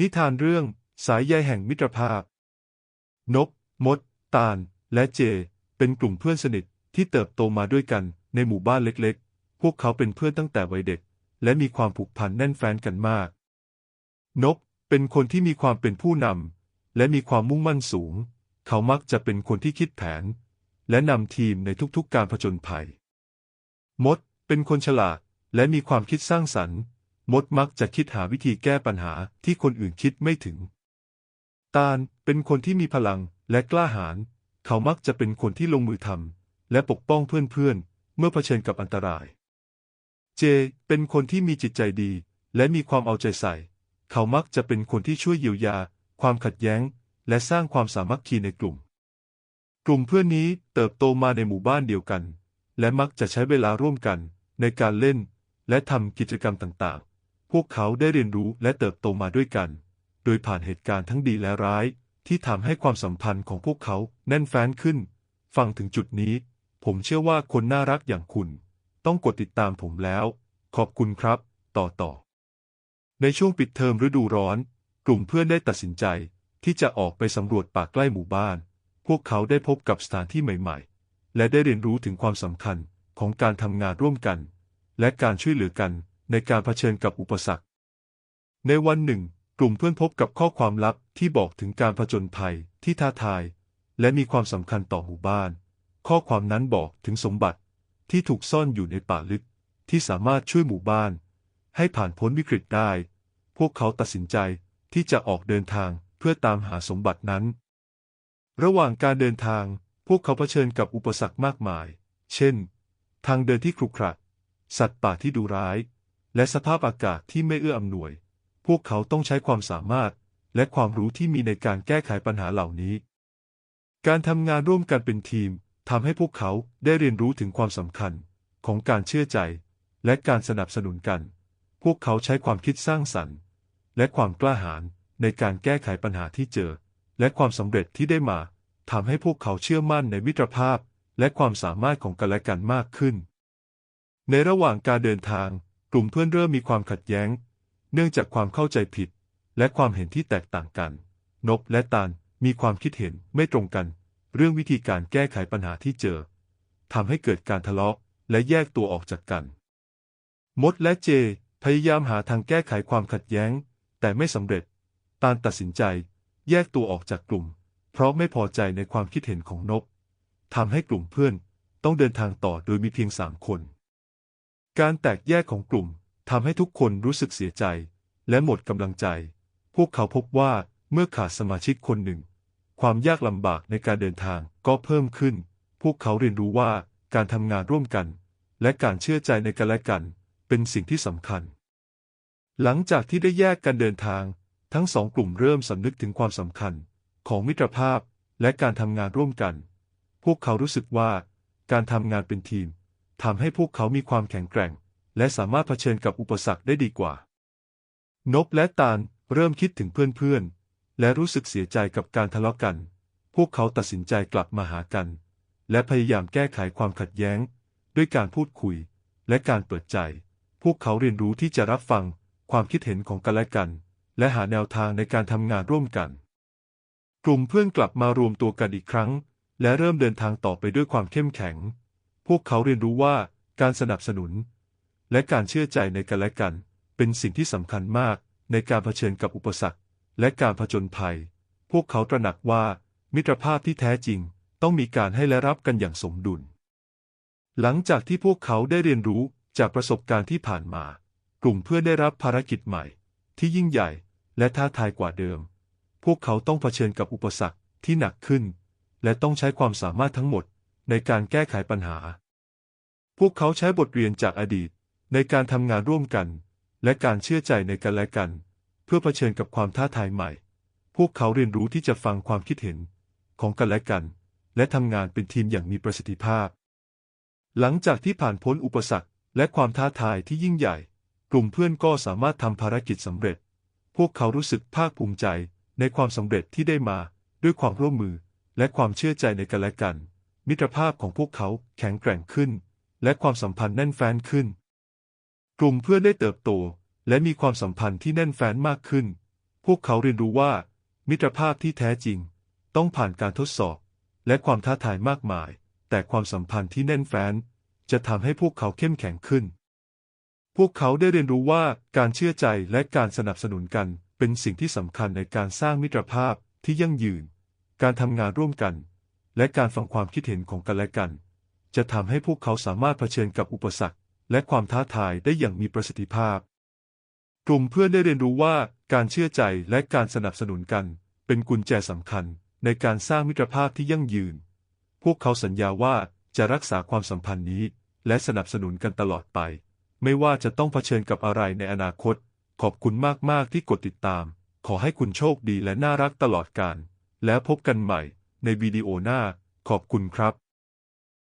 นิทานเรื่อง สายใยแห่งมิตรภาพ นก มด ตาล และเจ เป็นกลุ่มเพื่อนสนิทที่เติบโตมาด้วยกันในหมู่บ้านเล็กๆ พวกเขาเป็นเพื่อนตั้งแต่วัยเด็ก และมีความผูกพันแน่นแฟ้นกันมาก นกเป็นคนที่มีความเป็นผู้นำและมีความมุ่งมั่นสูง เขามักจะเป็นคนที่คิดแผน และนำทีมในทุกๆการผจญภัย มดเป็นคนฉลาดและมีความคิดสร้างสรรค์ มดมักจะคิดหาวิธีแก้ปัญหาที่คนอื่นคิดไม่ถึง ตาลเป็นคนที่มีพลังและกล้าหาญ เขามักจะเป็นคนที่ลงมือทำและปกป้องเพื่อนๆ เมื่อเผชิญกับอันตราย เจ เป็นคนที่มีจิตใจดี และมีความเอาใจใส่ เขามักจะเป็นคนที่ช่วยเยียวยา ความขัดแย้ง และสร้างความสามัคคีในกลุ่ม กลุ่มเพื่อนนี้เติบโตมาในหมู่บ้านเดียวกัน และมักจะใช้เวลาร่วมกันในการเล่น และทำกิจกรรมต่างๆ พวกเขาได้เรียนรู้และเติบโตมาด้วยกัน โดยผ่านเหตุการณ์ทั้งดีและร้าย ที่ทำให้ความสัมพันธ์ของพวกเขาแน่นแฟ้นขึ้น ฟังถึงจุดนี้ ผมเชื่อว่าคนน่ารักอย่างคุณ ต้องกดติดตามผมแล้ว ขอบคุณครับ ต่อต่อ ในช่วงปิดเทอมฤดูร้อน กลุ่มเพื่อนได้ตัดสินใจที่จะออกไปสำรวจป่าใกล้หมู่บ้าน พวกเขาได้พบกับสถานที่ใหม่ๆ และได้เรียนรู้ถึงความสำคัญของการทำงานร่วมกัน และการช่วยเหลือกัน ในการเผชิญกับอุปสรรค ในวันหนึ่ง กลุ่มเพื่อนพบกับข้อความลับที่บอกถึงการผจญภัยที่ท้าทาย และมีความสำคัญต่อหมู่บ้าน ข้อความนั้นบอกถึงสมบัติที่ถูกซ่อนอยู่ในป่าลึก ที่สามารถช่วยหมู่บ้าน ให้ผ่านพ้นวิกฤตได้ พวกเขาตัดสินใจที่จะออกเดินทางเพื่อตามหาสมบัตินั้น ระหว่างการเดินทาง พวกเขาเผชิญกับอุปสรรคมากมาย เช่น ทางเดินที่ขรุขระ สัตว์ป่าที่ดุร้าย และสภาพอากาศที่ไม่เอื้ออำนวย พวกเขาต้องใช้ความสามารถ และความรู้ที่มีในการแก้ไขปัญหาเหล่านี้ การทำงานร่วมกันเป็นทีมทำให้พวกเขาได้เรียนรู้ถึงความสำคัญของการเชื่อใจ และการสนับสนุนกัน พวกเขาใช้ความคิดสร้างสรรค์ และความกล้าหาญในการแก้ไขปัญหาที่เจอ และความสำเร็จที่ได้มาทำให้พวกเขาเชื่อมั่นในมิตรภาพ และความสามารถของกันและกันมากขึ้น ในระหว่างการเดินทาง กลุ่มเพื่อนเริ่มมีความขัดแย้ง เนื่องจากความเข้าใจผิด และความเห็นที่แตกต่างกัน นบและตาลมีความคิดเห็นไม่ตรงกัน เรื่องวิธีการแก้ไขปัญหาที่เจอทำให้เกิดการทะเลาะและแยกตัวออกจากกัน มดและเจ พยายามหาทางแก้ไขความขัดแย้ง แต่ไม่สำเร็จ ตาลตัดสินใจ แยกตัวออกจากกลุ่ม เพราะไม่พอใจในความคิดเห็นของนบทำให้กลุ่มเพื่อนต้องเดินทางต่อโดยมีเพียงสามคน การแตกแยกของกลุ่มทำให้ทุกคนรู้สึกเสียใจ และหมดกำลังใจ พวกเขาพบว่าเมื่อขาดสมาชิกคนหนึ่ง ความยากลำบากในการเดินทางก็เพิ่มขึ้น พวกเขาเรียนรู้ว่าการทำงานร่วมกัน และการเชื่อใจในกันและกัน เป็นสิ่งที่สำคัญ หลังจากที่ได้แยกกันเดินทาง ทั้งสองกลุ่มเริ่มสำนึกถึงความสำคัญ ของมิตรภาพและการทำงานร่วมกัน พวกเขารู้สึกว่าการทำงานเป็นทีม ทำให้พวกเขามีความแข็งแกร่ง และสามารถเผชิญกับอุปสรรคได้ดีกว่า นบและตาลเริ่มคิดถึงเพื่อนๆ และรู้สึกเสียใจกับการทะเลาะกัน พวกเขาตัดสินใจกลับมาหากัน และพยายามแก้ไขความขัดแย้ง ด้วยการพูดคุย และการเปิดใจ พวกเขาเรียนรู้ที่จะรับฟังความคิดเห็นของกันและกัน และหาแนวทางในการทำงานร่วมกัน กลุ่มเพื่อนกลับมารวมตัวกันอีกครั้ง และเริ่มเดินทางต่อไปด้วยความเข้มแข็ง พวกเขาเรียนรู้ว่าการสนับสนุน และการเชื่อใจในกันและกัน เป็นสิ่งที่สำคัญมากในการเผชิญกับอุปสรรค และการผจญภัย พวกเขาตระหนักว่า มิตรภาพที่แท้จริงต้องมีการให้และรับกันอย่างสมดุล หลังจากที่พวกเขาได้เรียนรู้จากประสบการณ์ที่ผ่านมา กลุ่มเพื่อนได้รับภารกิจใหม่ ที่ยิ่งใหญ่และท้าทายกว่าเดิม พวกเขาต้องเผชิญกับอุปสรรคที่หนักขึ้น และต้องใช้ความสามารถทั้งหมด ในการแก้ไขปัญหา พวกเขาใช้บทเรียนจากอดีต ในการทำงานร่วมกัน และการเชื่อใจในกันและกัน เพื่อเผชิญกับความท้าทายใหม่ พวกเขาเรียนรู้ที่จะฟังความคิดเห็นของกันและกัน และทำงานเป็นทีมอย่างมีประสิทธิภาพ หลังจากที่ผ่านพ้นอุปสรรคและความท้าทายที่ยิ่งใหญ่ กลุ่มเพื่อนก็สามารถทำภารกิจสำเร็จ พวกเขารู้สึกภาคภูมิใจในความสำเร็จที่ได้มาด้วยความร่วมมือและความเชื่อใจในกันและกัน มิตรภาพของพวกเขาแข็งแกร่งขึ้น และความสัมพันธ์แน่นแฟ้นขึ้น กลุ่มเพื่อนได้เติบโต และมีความสัมพันธ์ที่แน่นแฟ้นมากขึ้น พวกเขาเรียนรู้ว่า มิตรภาพที่แท้จริง ต้องผ่านการทดสอบ และความท้าทายมากมาย แต่ความสัมพันธ์ที่แน่นแฟ้น จะทำให้พวกเขาเข้มแข็งขึ้น พวกเขาได้เรียนรู้ว่าการเชื่อใจและการสนับสนุนกันเป็นสิ่งที่สำคัญในการสร้างมิตรภาพที่ยั่งยืน การทำงานร่วมกัน และการฟังความคิดเห็นของกันและกัน จะทำให้พวกเขาสามารถเผชิญกับอุปสรรค และความท้าทายได้อย่างมีประสิทธิภาพ กลุ่มเพื่อนได้เรียนรู้ว่าการเชื่อใจและการสนับสนุนกัน เป็นกุญแจสำคัญในการสร้างมิตรภาพที่ยั่งยืน พวกเขาสัญญาว่าจะรักษาความสัมพันธ์นี้ และสนับสนุนกันตลอดไป ไม่ว่าจะต้องเผชิญกับอะไรในอนาคต ขอบคุณมาก ๆ ที่กดติดตาม ขอให้คุณโชคดีและน่ารักตลอดกาลแล้วพบกันใหม่ ในวิดีโอหน้า ขอบคุณครับ